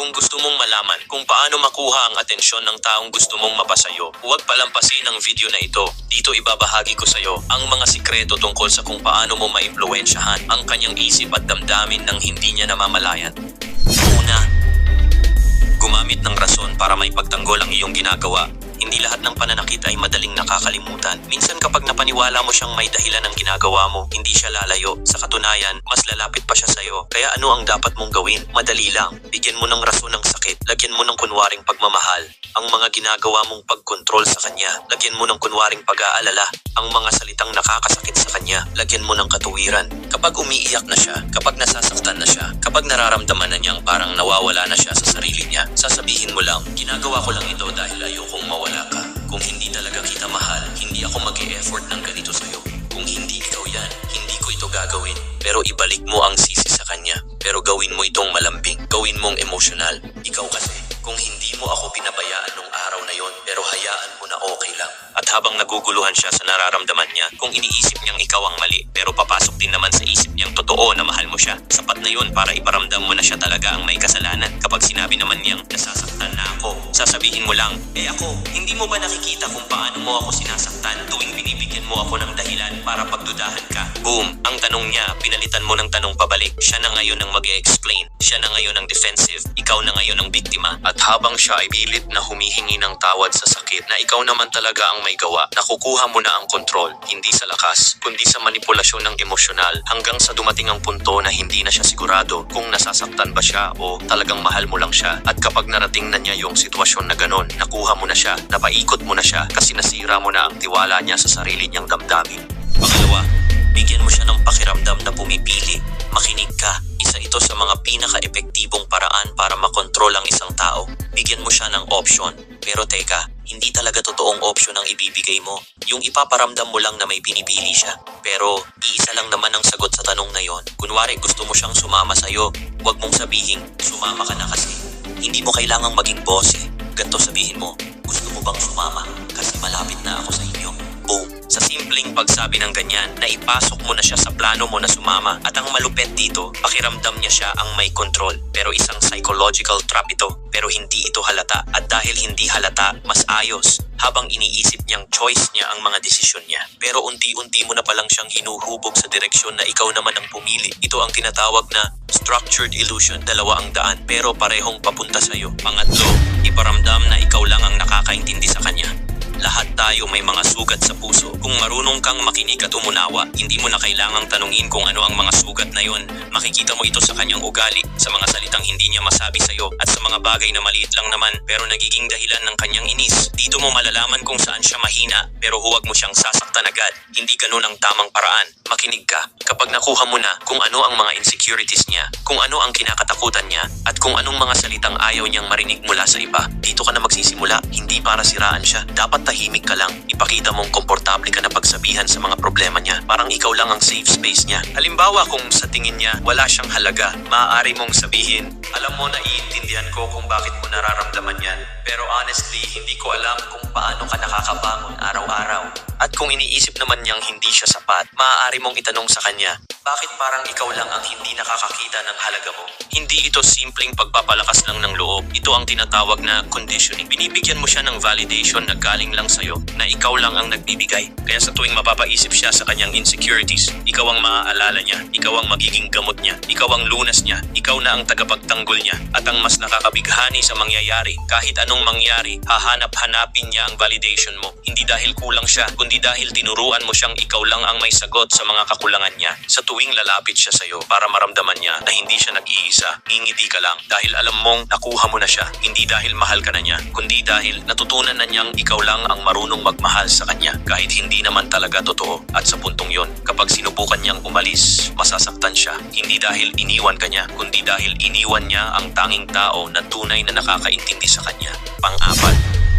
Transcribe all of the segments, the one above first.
Kung gusto mong malaman kung paano makuha ang atensyon ng taong gusto mong mapasayo, huwag palampasin ang video na ito. Dito ibabahagi ko sa'yo ang mga sikreto tungkol sa kung paano mo maimpluwensyahan ang kanyang isip at damdamin ng hindi niya namamalayan. Una, gumamit ng rason para may pagtanggol ang iyong ginagawa. Hindi lahat ng pananakit ay madaling nakakalimutan. Minsan kapag napaniwala mo siyang may dahilan ng ginagawa mo, hindi siya lalayo. Sa katunayan, mas lalapit pa siya sa'yo. Kaya ano ang dapat mong gawin? Madali lang. Bigyan mo ng rason ng sakit. Lagyan mo ng kunwaring pagmamahal. Ang mga ginagawa mong pagkontrol sa kanya. Lagyan mo ng kunwaring pag-aalala. Ang mga salitang nakakasakit sa kanya. Lagyan mo ng katuwiran. Kapag umiiyak na siya, kapag nasasaktan na siya, kapag nararamdaman na niyang parang nawawala na siya sa sarili niya, sasabihin mo lang, ginagawa ko lang ito dahil ayokong mawala ka. Kung hindi talaga kita mahal, hindi ako mag effort ng ganito sa'yo. Kung hindi ikaw yan, hindi ko ito gagawin. Pero ibalik mo ang sisi sa kanya. Pero gawin mo itong malambing. Gawin mong emosyonal. Ikaw kasi, kung hindi mo ako pinabayaan nung araw na yon, pero hayaan mo na okay lang. At habang naguguluhan siya sa nararamdaman niya, kung iniisip niyang ikaw ang mali, pero papasok din naman sa isip niyang totoo na mahal mo siya, sapat na yon para iparamdam mo na siya talaga ang may kasalanan. Kapag sinabi naman niyang nasasaktan na ako, sasabihin mo lang, eh ako, hindi mo ba nakikita kung paano mo ako sinasaktan tuwing binibigyan mo ako ng dahilan para pagdudahan ka? Boom! Ang tanong niya, pinalitan mo ng tanong pabalik. Siya na ngayon ang mag explain Siya na ngayon ang defensive. Ikaw na ngayon ang biktima. At habang siya ay pilit na humihingi ng tawad sa sakit na ikaw naman talaga ang may gawa, nakukuha mo na ang kontrol, hindi sa lakas, kundi sa manipulasyon ng emosyonal hanggang sa dumating ang punto na hindi na siya sigurado kung nasasaktan ba siya o talagang mahal mo lang siya. At kapag narating na niya yung sitwasyon na ganon, nakuha mo na siya, napaikot mo na siya kasi nasira mo na ang tiwala niya sa sarili niyang damdamin. Pangalawa, bigyan mo siya ng pakiramdam na pumipili. Makinig ka. Isa ito sa mga pinaka-epektibong paraan para makontrol ang isang tao. Bigyan mo siya ng option. Pero teka, hindi talaga totoong option ang ibibigay mo. Yung ipaparamdam mo lang na may pinipili siya. Pero iisa lang naman ang sagot sa tanong na yon. Kunwari gusto mo siyang sumama sa'yo, huwag mong sabihin, sumama ka na kasi. Hindi mo kailangang maging boss eh. Ganto sabihin mo, gusto mo bang sumama? Kasi malapit na ako sa inyo. Boom! Sa simpleng pagsabi ng ganyan, naipasok mo na siya sa plano mo na sumama. At ang malupet dito, pakiramdam niya siya ang may control. Pero isang psychological trap ito. Pero hindi ito halata. At dahil hindi halata, mas ayos. Habang iniisip niyang choice niya ang mga desisyon niya. Pero unti-unti mo na palang siyang hinuhubog sa direksyon na ikaw naman ang pumili. Ito ang tinatawag na structured illusion. Dalawa ang daan, pero parehong papunta sa'yo. Pangatlo, iparamdam na ikaw lang ang nakakaintindi sa kanya. Lahat tayo may mga sugat sa puso. Kung marunong kang makinig at umunawa, hindi mo na kailangang tanungin kung ano ang mga sugat na yon. Makikita mo ito sa kanyang ugali, sa mga salitang hindi niya masabi sa'yo, at sa mga bagay na maliit lang naman pero nagiging dahilan ng kanyang inis. Dito mo malalaman kung saan siya mahina, pero huwag mo siyang sasaktan agad. Hindi ganun ang tamang paraan. Makinig ka. Kapag nakuha mo na kung ano ang mga insecurities niya, kung ano ang kinakatakutan niya, at kung anong mga salitang ayaw niyang marinig mula sa iba, dito ka na magsisimula, hindi para siraan siya. Dapat tahimik ka lang. Ipakita mong komportable ka na pagsabihan sa mga problema niya. Parang ikaw lang ang safe space niya. Halimbawa kung sa tingin niya wala siyang halaga, maaari mong sabihin, alam mo naiintindihan ko kung bakit mo nararamdaman yan. Pero honestly, hindi ko alam kung paano ka nakakabangon araw-araw. At kung iniisip naman niyang hindi siya sapat, maaari mong itanong sa kanya, bakit parang ikaw lang ang hindi nakakakita ng halaga mo? Hindi ito simpleng pagpapalakas lang ng loob. Ito ang tinatawag na conditioning. Binibigyan mo siya ng validation na galing lang sa'yo na ikaw lang ang nagbibigay. Kaya sa tuwing mapapaisip siya sa kanyang insecurities, ikaw ang maaalala niya, ikaw ang magiging gamot niya, ikaw ang lunas niya, ikaw na ang tagapagtanggol niya, at ang mas nakakabighani sa mangyayari. Kahit anong mangyari, hahanap-hanapin niya ang validation mo. Hindi dahil kulang siya, kundi dahil tinuruan mo siyang ikaw lang ang may sagot sa mga kakulangan niya. Sa tuwing lalapit siya sa'yo para maramdaman niya na hindi siya nag-iisa, ngingiti ka lang dahil alam mong nakuha mo na siya. Hindi dahil mahal ka na niya, kundi dahil natutunan na niyang ikaw lang ang marunong magmahal sa kanya kahit hindi naman talaga totoo. At sa puntong yon, kapag sinubukan niyang umalis, masasaktan siya. Hindi dahil iniwan ka niya, kundi dahil iniwan niya ang tanging tao na tunay na nakakaintindi sa kanya. Pang-apat,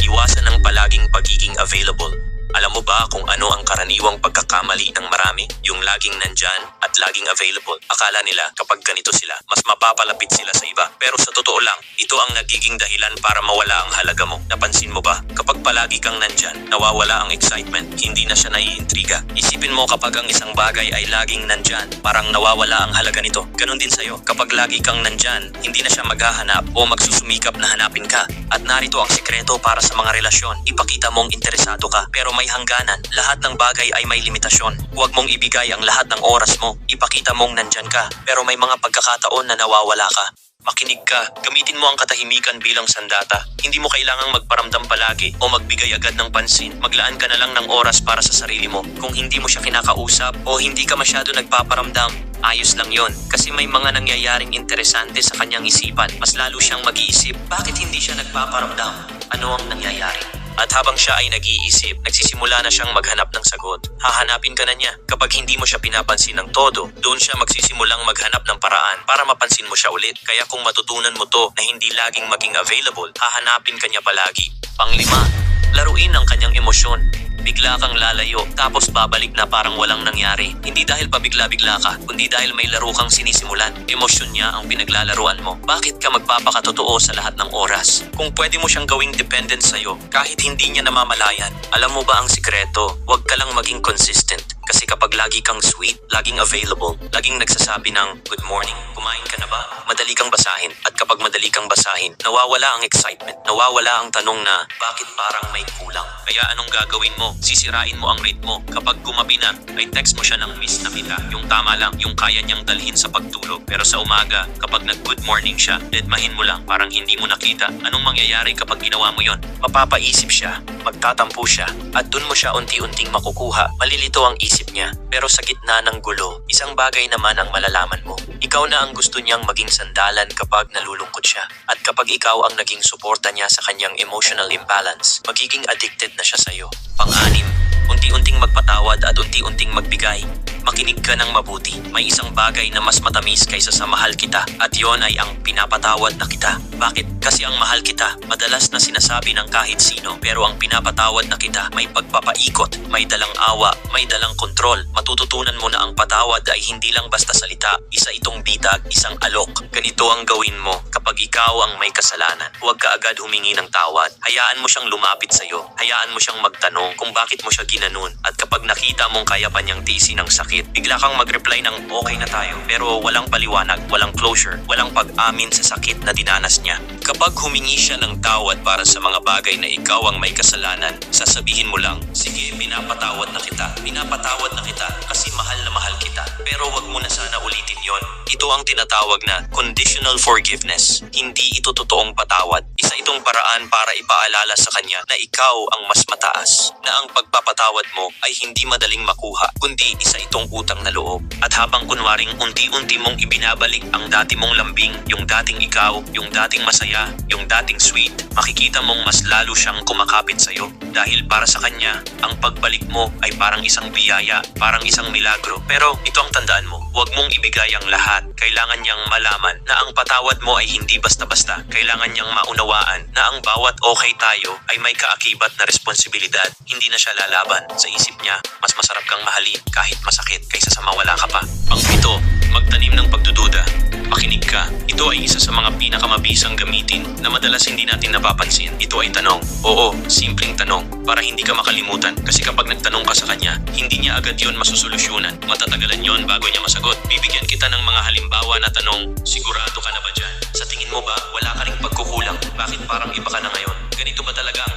iwasan ang palaging pagiging available. Alam mo ba kung ano ang karaniwang pagkakamali ng marami? Yung laging nandyan at laging available. Akala nila kapag ganito sila, mas mapapalapit sila sa iba. Pero sa totoo lang, ito ang nagiging dahilan para mawala ang halaga mo. Napansin mo ba? Kapag palagi kang nandyan, nawawala ang excitement. Hindi na siya naiintriga. Isipin mo kapag ang isang bagay ay laging nandyan, parang nawawala ang halaga nito. Ganon din sa'yo. Kapag lagi kang nandyan, hindi na siya maghahanap o magsusumikap na hanapin ka. At narito ang sikreto para sa mga relasyon. Ipakita mong interesado ka, pero may hangganan. Lahat ng bagay ay may limitasyon. Huwag mong ibigay ang lahat ng oras mo. Ipakita mong nandyan ka, pero may mga pagkakataon na nawawala ka. Makinig ka, gamitin mo ang katahimikan bilang sandata. Hindi mo kailangang magparamdam palagi o magbigay agad ng pansin. Maglaan ka na lang ng oras para sa sarili mo. Kung hindi mo siya kinakausap o hindi ka masyado nagpaparamdam, ayos lang yon. Kasi may mga nangyayaring interesante sa kanyang isipan. Mas lalo siyang mag-iisip, bakit hindi siya nagpaparamdam? Ano ang nangyayari? At habang siya ay nag-iisip, nagsisimula na siyang maghanap ng sagot. Hahanapin ka na niya. Kapag hindi mo siya pinapansin ng todo, doon siya magsisimulang maghanap ng paraan para mapansin mo siya ulit. Kaya kung matutunan mo to na hindi laging maging available, hahanapin ka niya palagi. Panglima, laruin ang kanyang emosyon. Bigla kang lalayo, tapos babalik na parang walang nangyari. Hindi dahil pabigla-bigla ka, kundi dahil may laro kang sinisimulan. Emosyon niya ang pinaglalaruan mo. Bakit ka magpapakatotoo sa lahat ng oras? Kung pwede mo siyang gawing dependent sa'yo, kahit hindi niya namamalayan. Alam mo ba ang sikreto? Huwag ka lang maging consistent. Kasi kapag lagi kang sweet, laging available, laging nagsasabi ng good morning, kumain ka na ba? Madali kang basahin. At kapag madali kang basahin, nawawala ang excitement. Nawawala ang tanong na, bakit parang may kulang? Kaya anong gagawin mo? Sisirain mo ang ritmo. Kapag gumabi na, ay text mo siya ng miss na kita. Yung tama lang, yung kaya niyang dalhin sa pagtulog. Pero sa umaga, kapag nag-good morning siya, dedmahin mo lang, parang hindi mo nakita. Anong mangyayari kapag ginawa mo yon? Mapapaisip siya, magtatampo siya, at dun mo siya unti-unting makukuha. Malilito ang isip niya. Pero sa gitna ng gulo, isang bagay naman ang malalaman mo. Ikaw na ang gusto niyang maging sandalan kapag nalulungkot siya. At kapag ikaw ang naging suporta niya sa kanyang emotional imbalance, magiging addicted na siya sa'yo. Pang-anim, unti-unting magpatawad at unti-unting magbigay. Makinig ka ng mabuti. May isang bagay na mas matamis kaysa sa mahal kita at yon ay ang pinapatawad na kita. Bakit? Kasi ang mahal kita, madalas na sinasabi ng kahit sino pero ang pinapatawad na kita may pagpapaikot, may dalang awa, may dalang kontrol. Matututunan mo na ang patawad ay hindi lang basta salita, isa itong bitag, isang alok. Ganito ang gawin mo kapag ikaw ang may kasalanan. Huwag ka agad humingi ng tawad. Hayaan mo siyang lumapit sa'yo. Hayaan mo siyang magtanong kung bakit mo siya ginanon. At kapag nakita mong kaya pa niyang tiisin ng sakit, bigla kang mag-reply ng okay na tayo. Pero walang paliwanag, walang closure, walang pag-amin sa sakit na dinanas niya. Kapag humingi siya ng tawad para sa mga bagay na ikaw ang may kasalanan, sasabihin mo lang, sige, pinapatawad na kita. Pinapatawad na kita kasi mahal na mahal kita. Pero wag mo na sana ulitin yon. Ito ang tinatawag na conditional forgiveness. Hindi ito totoong patawad. Isa itong paraan para ipaalala sa kanya na ikaw ang mas mataas. Na ang pagpapatawad mo ay hindi madaling makuha, kundi isa itong utang na loob. At habang kunwaring unti-unti mong ibinabalik ang dati mong lambing, yung dating ikaw, yung dating masaya, yung dating sweet, makikita mong mas lalo siyang kumakapit sa'yo. Dahil para sa kanya, ang pagbalik mo ay parang isang biyaya, parang isang milagro. Pero ito ang tandaan mo, huwag mong ibigay ang lahat. Kailangan niyang malaman na ang patawad mo ay hindi basta-basta. Kailangan niyang maunawaan na ang bawat okay tayo ay may kaakibat na responsibilidad. Hindi na siya lalaban. Sa isip niya, mas masarap kang mahalin kahit masakit kaysa sa mawala ka pa. Pangpito, magtanim ng pagdududa. Makinig ka. Ito ay isa sa mga pinakamabisang gamitin na madalas hindi natin napapansin. Ito ay tanong. Oo, simpleng tanong para hindi ka makalimutan kasi kapag nagtanong ka sa kanya, hindi niya agad yon masusolusyonan. Matatagalan yon bago niya masagot. Bibigyan kita ng mga halimbawa na tanong, sigurado ka na ba dyan? Sa tingin mo ba, wala ka ring pagkukulang? Bakit parang iba ka na ngayon? Ganito ba talaga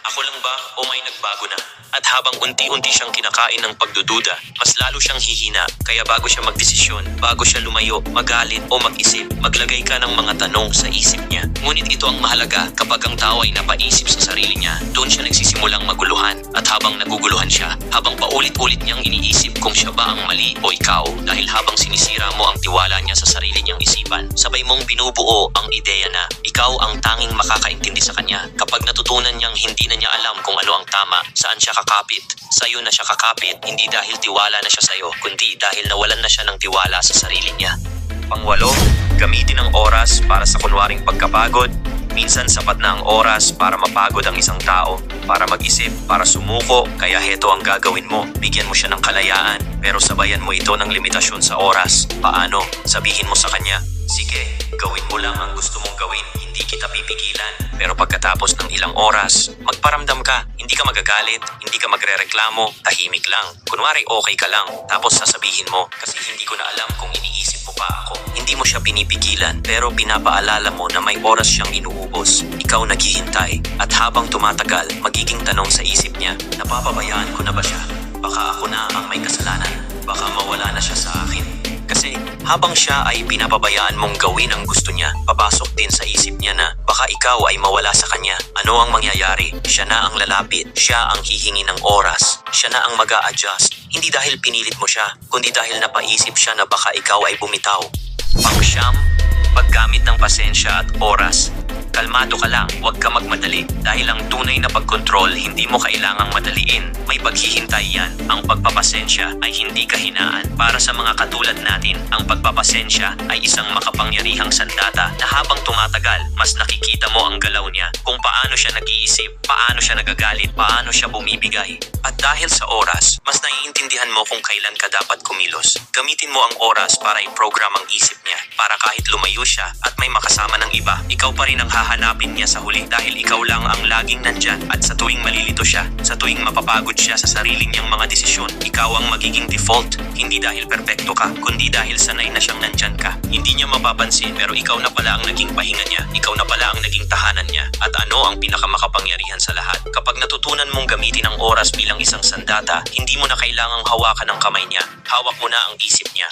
Ako lang ba o may nagbago na? At habang unti-unti siyang kinakain ng pagdududa, mas lalo siyang hihina. Kaya bago siya magdesisyon, bago siya lumayo, magalit o mag-isip, maglagay ka ng mga tanong sa isip niya. Ngunit ito ang mahalaga kapag ang tao ay napaisip sa sarili niya. Doon siya nagsisimulang maguluhan. At habang naguguluhan siya, habang paulit-ulit niyang iniisip kung siya ba ang mali o ikaw, dahil habang sinisira mo ang tiwala niya sa sarili niyang isipan, sabay mong binubuo ang ideya na ikaw ang tanging makakaintindi sa kanya. Kapag natutunan niyang hindi na niya alam kung ano ang tama, saan siya kakapit, sa'yo na siya kakapit, hindi dahil tiwala na siya sa'yo, kundi dahil nawalan na siya ng tiwala sa sarili niya. Pangwalo, gamitin ang oras para sa kunwaring pagkapagod, Minsan sapat na ang oras para mapagod ang isang tao, para mag-isip, para sumuko, kaya heto ang gagawin mo. Bigyan mo siya ng kalayaan, pero sabayan mo ito ng limitasyon sa oras. Paano? Sabihin mo sa kanya, Sige, gawin mo lang ang gusto mong gawin, hindi kita pipigilan. Pero pagkatapos ng ilang oras, magparamdam ka, hindi ka magagalit, hindi ka magrereklamo, tahimik lang. Kunwari okay ka lang, tapos sasabihin mo, kasi hindi ko na alam kung iniisip mo pa ako. Hindi mo siya pinipigilan, pero pinapaalala mo na may oras siyang inuubos. Ikaw naghihintay, at habang tumatagal, magiging tanong sa isip niya, napapabayaan ko na ba siya? Baka ako na ang may kasalanan, baka mawala na siya sa akin. Kasi habang siya ay pinapabayaan mong gawin ang gusto niya, papasok din sa isip niya na baka ikaw ay mawala sa kanya. Ano ang mangyayari? Siya na ang lalapit, siya ang hihingi ng oras, siya na ang mag adjust Hindi dahil pinilit mo siya, kundi dahil napaisip siya na baka ikaw ay bumitaw. Pangsyam, paggamit ng pasensya at oras. Kalmado ka lang, huwag ka magmadali. Dahil ang tunay na pagkontrol, hindi mo kailangang madaliin. May paghihintay yan. Ang pagpapasensya ay hindi kahinaan. Para sa mga katulad natin, ang pagpapasensya ay isang makapangyarihang sandata na habang tumatagal, mas nakikita mo ang galaw niya. Kung paano siya nag-iisip, paano siya nagagalit, paano siya bumibigay. At dahil sa oras, mas naiintindihan mo kung kailan ka dapat kumilos. Gamitin mo ang oras para i-program ang isip niya. Para kahit lumayo siya at may makasama ng iba, ikaw pa rin ang hahanapin niya sa huli dahil ikaw lang ang laging nandyan at sa tuwing malilito siya, sa tuwing mapapagod siya sa sarili niyang mga desisyon, ikaw ang magiging default. Hindi dahil perpekto ka, kundi dahil sanay na siyang nandyan ka. Hindi niya mapapansin pero ikaw na pala ang naging pahinga niya, ikaw na pala ang naging tahanan niya. At ano ang pinakamakapangyarihan sa lahat? Kapag natutunan mong gamitin ang oras bilang isang sandata, hindi mo na kailangang hawakan ng kamay niya. Hawak mo na ang isip niya.